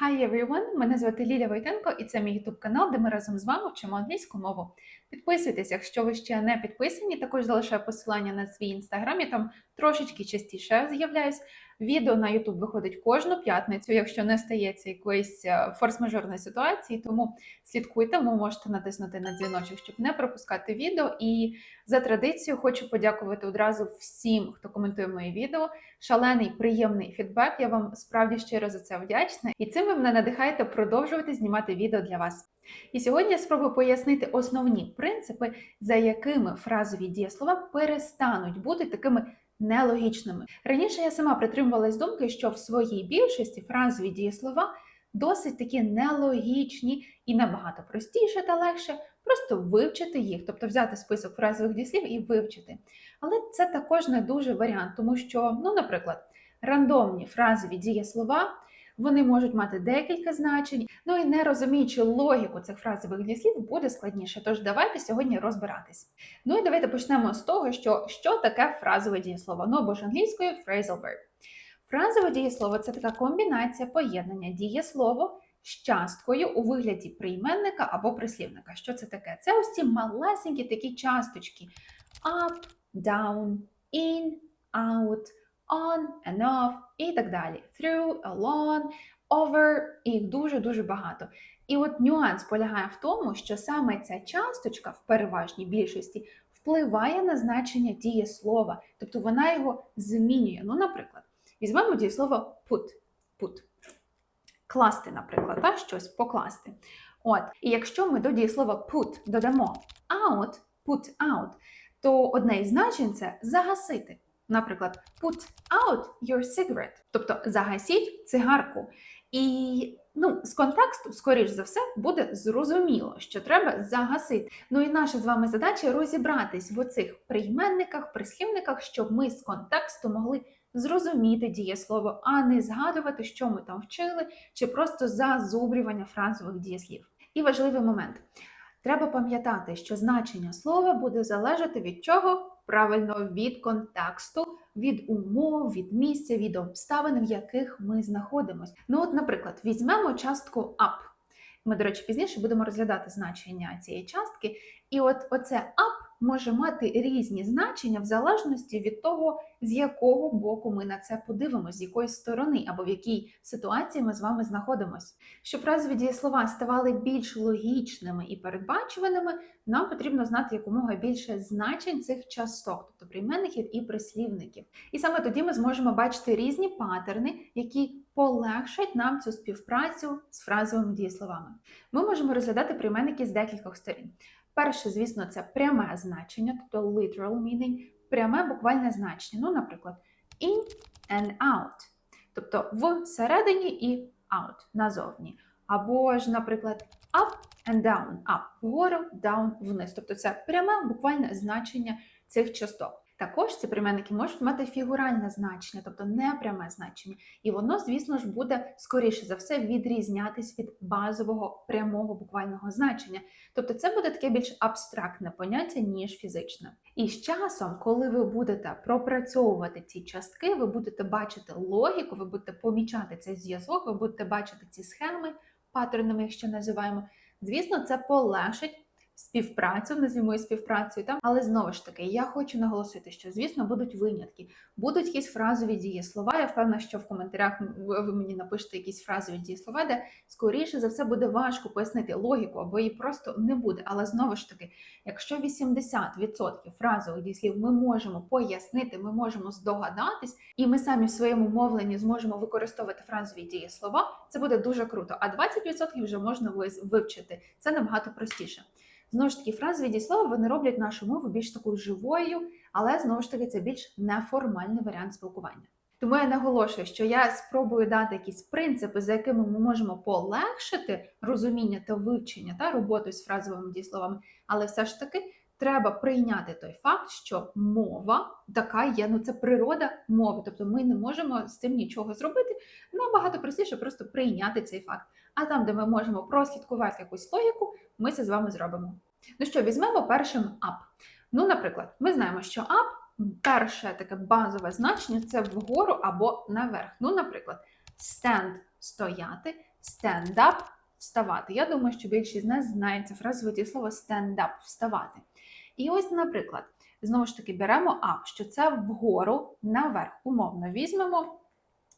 Hi everyone! Мене звати Ліля Войтенко, і це мій YouTube канал, де ми разом з вами вчимо англійську мову. Підписуйтесь, якщо ви ще не підписані. Також залишаю посилання на свій інстаграм. Я там трошечки частіше з'являюсь. Відео на YouTube виходить кожну п'ятницю, якщо не стається якоїсь е, форс-мажорної ситуації. Тому слідкуйте, ви можете натиснути на дзвіночок, щоб не пропускати відео. І за традицією хочу подякувати одразу всім, хто коментує мої відео. Шалений приємний фідбек. Я вам справді щиро за це вдячна. І цим ви мене надихаєте продовжувати знімати відео для вас. І сьогодні я спробую пояснити основні принципи, за якими фразові дієслова перестануть бути такими нелогічними. Раніше я сама притримувалась думки, що в своїй більшості фразові дієслова досить такі нелогічні і набагато простіше та легше просто вивчити їх, тобто взяти список фразових дієслів і вивчити. Але це також не дуже варіант, тому що, ну, наприклад, рандомні фразові дієслова. Вони можуть мати декілька значень, ну і не розуміючи логіку цих фразових дієслів, буде складніше. Тож давайте сьогодні розбиратись. Ну і давайте почнемо з того, що що таке фразове дієслово, ну або ж англійською phrasal verb. Фразове дієслово це така комбінація поєднання дієслово з часткою у вигляді прийменника або прислівника. Що це таке? Це ось ці малесенькі такі часточки: up, down, in, out on and off і так далі. Through, along, over, їх дуже-дуже багато. І от нюанс полягає в тому, що саме ця часточка в переважній більшості впливає на значення дієслова, тобто вона його змінює. Ну, наприклад, візьмемо дієслово put. put. Класти, наприклад, та, щось покласти. От, І якщо ми до дієслова put додамо out, put out, то одне із значень це загасити. Наприклад, put out your cigarette, тобто загасіть цигарку. І ну, з контексту, скоріш за все, буде зрозуміло, що треба загасити. Ну і наша з вами задача розібратись в оцих прийменниках, прислівниках, щоб ми з контексту могли зрозуміти дієслово, а не згадувати, що ми там вчили, чи просто зазубрювання фразових дієслів. І важливий момент. Треба пам'ятати, що значення слова буде залежати від чого? Правильно, від контексту, від умов, від місця, від обставин, в яких ми знаходимося. Ну, от, наприклад, візьмемо частку up. Ми, до речі, пізніше будемо розглядати значення цієї частки. І от оце up може мати різні значення в залежності від того, з якого боку ми на це подивимося, з якої сторони або в якій ситуації ми з вами знаходимося. Щоб фразові дієслова ставали більш логічними і передбачуваними, нам потрібно знати якомога більше значень цих часток, тобто прийменників і прислівників. І саме тоді ми зможемо бачити різні патерни, які полегшать нам цю співпрацю з фразовими дієсловами. Ми можемо розглядати прийменники з декількох сторін. Перше, звісно, це пряме значення, тобто literal meaning, пряме буквальне значення. Ну, наприклад, in and out, тобто всередині і out, назовні. Або ж, наприклад, up and down, up вгору, down вниз. Тобто це пряме буквальне значення цих часток. Також ці прийменники можуть мати фігуральне значення, тобто непряме значення, і воно, звісно ж, буде скоріше за все відрізнятись від базового прямого буквального значення. Тобто це буде таке більш абстрактне поняття, ніж фізичне. І з часом, коли ви будете пропрацьовувати ці частки, ви будете бачити логіку, ви будете помічати цей зв'язок, ви будете бачити ці схеми, паттернами, їх ще називаємо. Звісно, це полегшить співпрацю, назвімо її співпрацею, там. але знову ж таки, я хочу наголосити, що, звісно, будуть винятки, будуть якісь фразові дієслова. Я впевнена, що в коментарях ви мені напишете якісь фразові дієслова, де скоріше за все буде важко пояснити логіку, або її просто не буде. Але знову ж таки, якщо 80% фразових дієслів ми можемо пояснити, ми можемо здогадатись, і ми самі в своєму мовленні зможемо використовувати фразові дієслова, це буде дуже круто. А 20% вже можна вивчити. Це набагато простіше. Знову ж таки, фразові дієслова вони роблять нашу мову більш такою живою, але знову ж таки це більш неформальний варіант спілкування. Тому я наголошую, що я спробую дати якісь принципи, за якими ми можемо полегшити розуміння та вивчення та роботу з фразовими дієсловами, але все ж таки треба прийняти той факт, що мова така є, ну це природа мови, тобто ми не можемо з цим нічого зробити. Набагато простіше просто прийняти цей факт. А там, де ми можемо прослідкувати якусь логіку, ми це з вами зробимо. Ну що, візьмемо першим up. Ну, наприклад, ми знаємо, що up перше таке базове значення це вгору або наверх. Ну, наприклад, stand стояти, stand up вставати. Я думаю, що більшість з нас знає це фразове дієслово stand up вставати. І ось, наприклад, знову ж таки беремо up, що це вгору, наверх. Умовно візьмемо,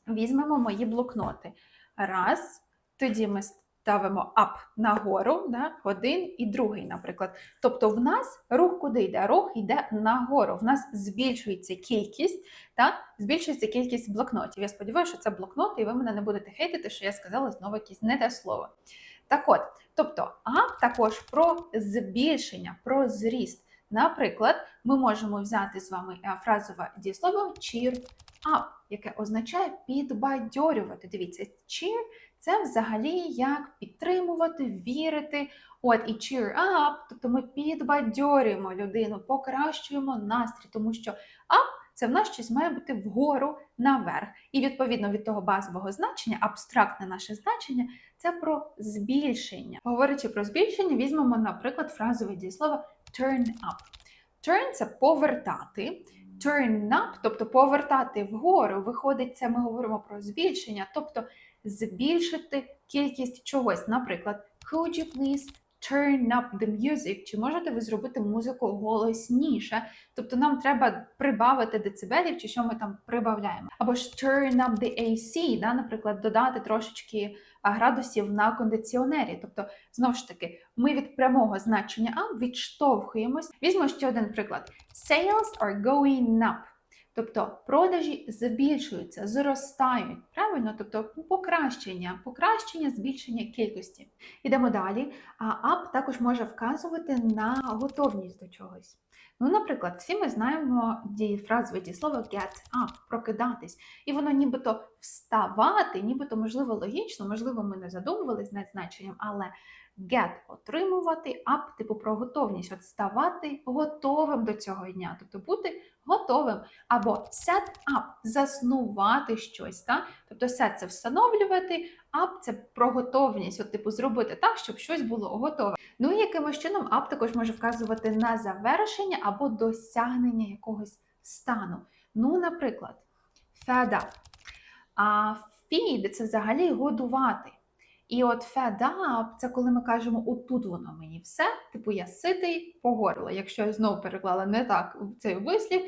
візьмемо мої блокноти. Раз, тоді ми ставимо up нагору, да, один і другий, наприклад. Тобто в нас рух куди йде? Рух йде нагору. В нас збільшується кількість, та, збільшується кількість блокнотів. Я сподіваюся, що це блокноти, і ви мене не будете хейтити, що я сказала знову якесь не те слово. Так от, тобто, up також про збільшення, про зріст. Наприклад, ми можемо взяти з вами е, фразове дієслово cheer up, яке означає підбадьорювати. Дивіться, cheer це взагалі як підтримувати, вірити. От і cheer up, тобто ми підбадьорюємо людину, покращуємо настрій, тому що up це в нас щось має бути вгору наверх. І відповідно від того базового значення, абстрактне наше значення це про збільшення. Говорячи про збільшення, візьмемо, наприклад, фразове дієслово turn up. Turn це повертати. Turn up, тобто повертати вгору, виходить, це ми говоримо про збільшення, тобто збільшити кількість чогось. Наприклад, could you please turn up the music? Чи можете ви зробити музику голосніше? Тобто нам треба прибавити децибелів, чи що ми там прибавляємо. Або ж turn up the AC, да, наприклад, додати трошечки градусів на кондиціонері. Тобто, знову ж таки, ми від прямого значення up відштовхуємось. Візьмо ще один приклад: Sales are going up. Тобто продажі збільшуються, зростають. Правильно? Тобто покращення, покращення, збільшення кількості. Ідемо далі. А up також може вказувати на готовність до чогось. Ну, наприклад, всі ми знаємо ді- фразове дієслово get up, прокидатись. І воно нібито вставати, нібито, можливо, логічно, можливо, ми не задумувались над значенням, але get отримувати, up, типу про готовність, от ставати готовим до цього дня, тобто бути готовим. Або set up, заснувати щось. Та? Тобто set – це встановлювати, up – це про готовність, от, типу, зробити так, щоб щось було готове. Ну і якимось чином up також може вказувати на завершення або досягнення якогось стану. Ну, наприклад, fed up. А feed – це взагалі годувати. І от fed це коли ми кажемо, отут воно мені все, типу я ситий по горло. Якщо я знову переклала не так цей вислів,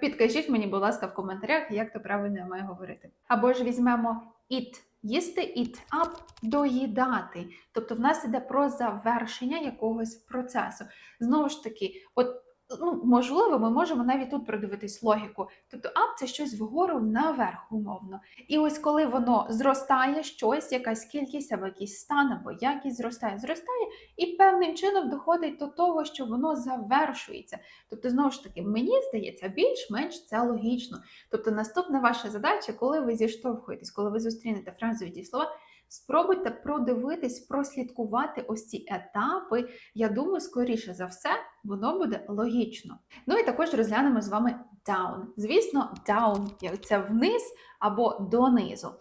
підкажіть мені, будь ласка, в коментарях, як то правильно я маю говорити. Або ж візьмемо eat – їсти, eat up – доїдати. Тобто в нас іде про завершення якогось процесу. Знову ж таки, от ну, можливо, ми можемо навіть тут продивитись логіку. Тобто up – це щось вгору наверх, умовно. І ось коли воно зростає, щось, якась кількість або якийсь стан, або якість зростає, зростає, і певним чином доходить до того, що воно завершується. Тобто, знову ж таки, мені здається, більш-менш це логічно. Тобто, наступна ваша задача, коли ви зіштовхуєтесь, коли ви зустрінете фразові дієслова, спробуйте продивитись, прослідкувати ось ці етапи. Я думаю, скоріше за все, воно буде логічно. Ну і також розглянемо з вами down. Звісно, down це вниз або донизу.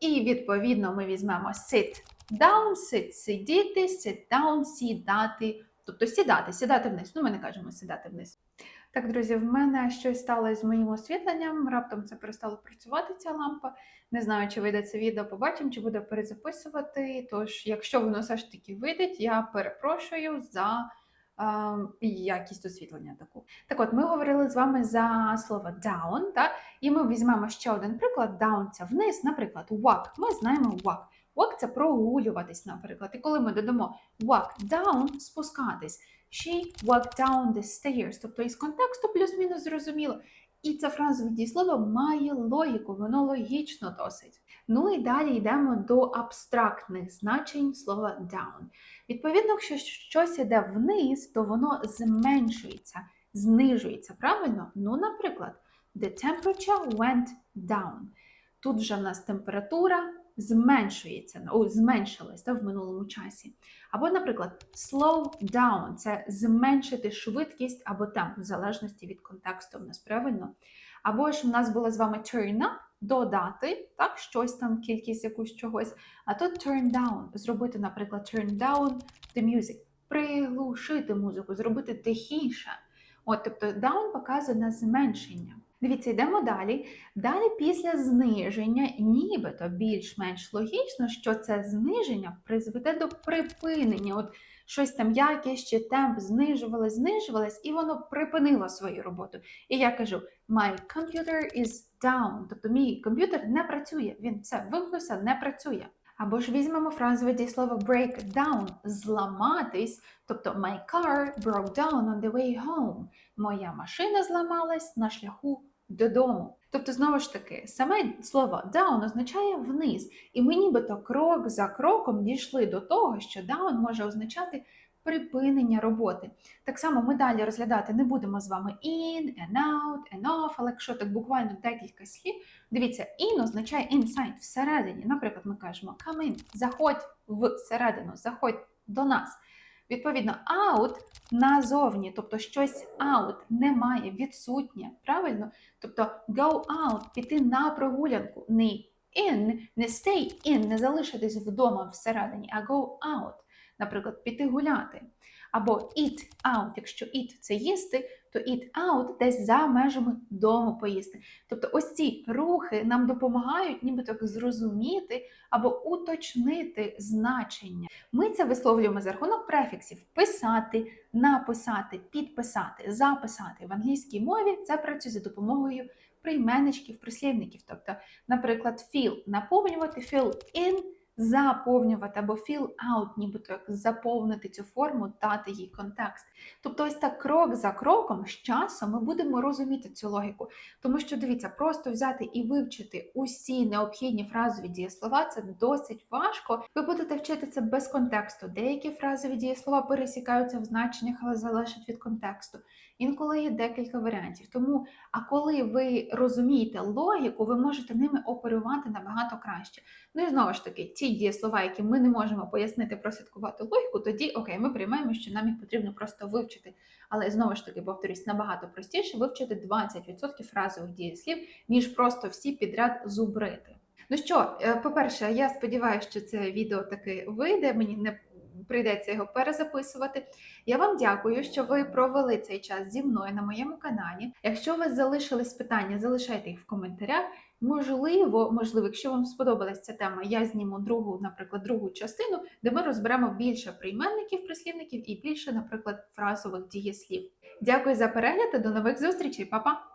І відповідно ми візьмемо sit down, sit сидіти, sit down, сідати. Тобто сідати, сідати вниз. Ну, ми не кажемо сідати вниз. Так, друзі, в мене щось сталося з моїм освітленням. Раптом це перестало працювати ця лампа. Не знаю, чи вийде це відео, побачимо, чи буде перезаписувати. Тож, якщо воно все ж таки вийде, я перепрошую за е, якість освітлення таку. Так от, ми говорили з вами за слово down, так? і ми візьмемо ще один приклад: down це вниз, наприклад, walk. Ми знаємо walk. Walk – це прогулюватись, наприклад. І коли ми додамо walk down, спускатись. She walked down the stairs. Тобто із контексту плюс-мінус зрозуміло. І це фразове дієслово має логіку, воно логічно досить. Ну і далі йдемо до абстрактних значень слова down. Відповідно, якщо щось іде вниз, то воно зменшується, знижується. Правильно? Ну, наприклад, the temperature went down. Тут вже в нас температура зменшується, о, зменшилась та, в минулому часі. Або, наприклад, slow down це зменшити швидкість або темп, в залежності від контексту в нас правильно. Або ж в нас було з вами turn up, додати, так, щось там, кількість якусь чогось. А тут turn down, зробити, наприклад, turn down the music, приглушити музику, зробити тихіше. От, тобто down показує на зменшення. Дивіться, йдемо далі. Далі після зниження, нібито більш-менш логічно, що це зниження призведе до припинення. От щось там якість чи темп знижувалось, знижувалось, і воно припинило свою роботу. І я кажу: My computer is down. Тобто мій комп'ютер не працює. Він все вимкнувся, не працює. Або ж візьмемо фразове дієслово break down зламатись. Тобто my car broke down on the way home. Моя машина зламалась на шляху додому. Тобто, знову ж таки, саме слово down означає вниз, і ми нібито крок за кроком дійшли до того, що down може означати припинення роботи. Так само ми далі розглядати не будемо з вами in, and out, and off, але якщо так буквально декілька слів, дивіться, in означає inside, всередині. Наприклад, ми кажемо come in, заходь всередину, заходь до нас. Відповідно, out назовні, тобто щось out немає, відсутнє, правильно? Тобто go out, піти на прогулянку, не in, не stay in, не залишитись вдома всередині, а go out, наприклад, піти гуляти. Або eat out, якщо eat – це їсти, то eat out десь за межами дому поїсти. Тобто ось ці рухи нам допомагають нібито зрозуміти або уточнити значення. Ми це висловлюємо за рахунок префіксів писати, написати, підписати, записати. В англійській мові це працює за допомогою прийменничків, прислівників. Тобто, наприклад, fill – наповнювати, fill in – заповнювати або fill out, нібито як заповнити цю форму, дати їй контекст. Тобто, ось так крок за кроком з часом ми будемо розуміти цю логіку. Тому що дивіться, просто взяти і вивчити усі необхідні фразові дієслова це досить важко. Ви будете вчити це без контексту. Деякі фразові дієслова пересікаються в значеннях, але залежать від контексту. Інколи є декілька варіантів. Тому, а коли ви розумієте логіку, ви можете ними оперувати набагато краще. Ну і знову ж таки, ті дієслова, які ми не можемо пояснити, прослідкувати логіку, тоді окей, ми приймаємо, що нам їх потрібно просто вивчити. Але знову ж таки, повторюсь, набагато простіше вивчити 20% фразових дієслів, ніж просто всі підряд зубрити. Ну що, е, по-перше, я сподіваюся, що це відео таки вийде. Мені не прийдеться його перезаписувати. Я вам дякую, що ви провели цей час зі мною на моєму каналі. Якщо у вас залишились питання, залишайте їх в коментарях. Можливо, можливо, якщо вам сподобалася ця тема, я зніму другу, наприклад, другу частину, де ми розберемо більше прийменників, прислівників і більше, наприклад, фразових дієслів. Дякую за перегляд до нових зустрічей, Па-па!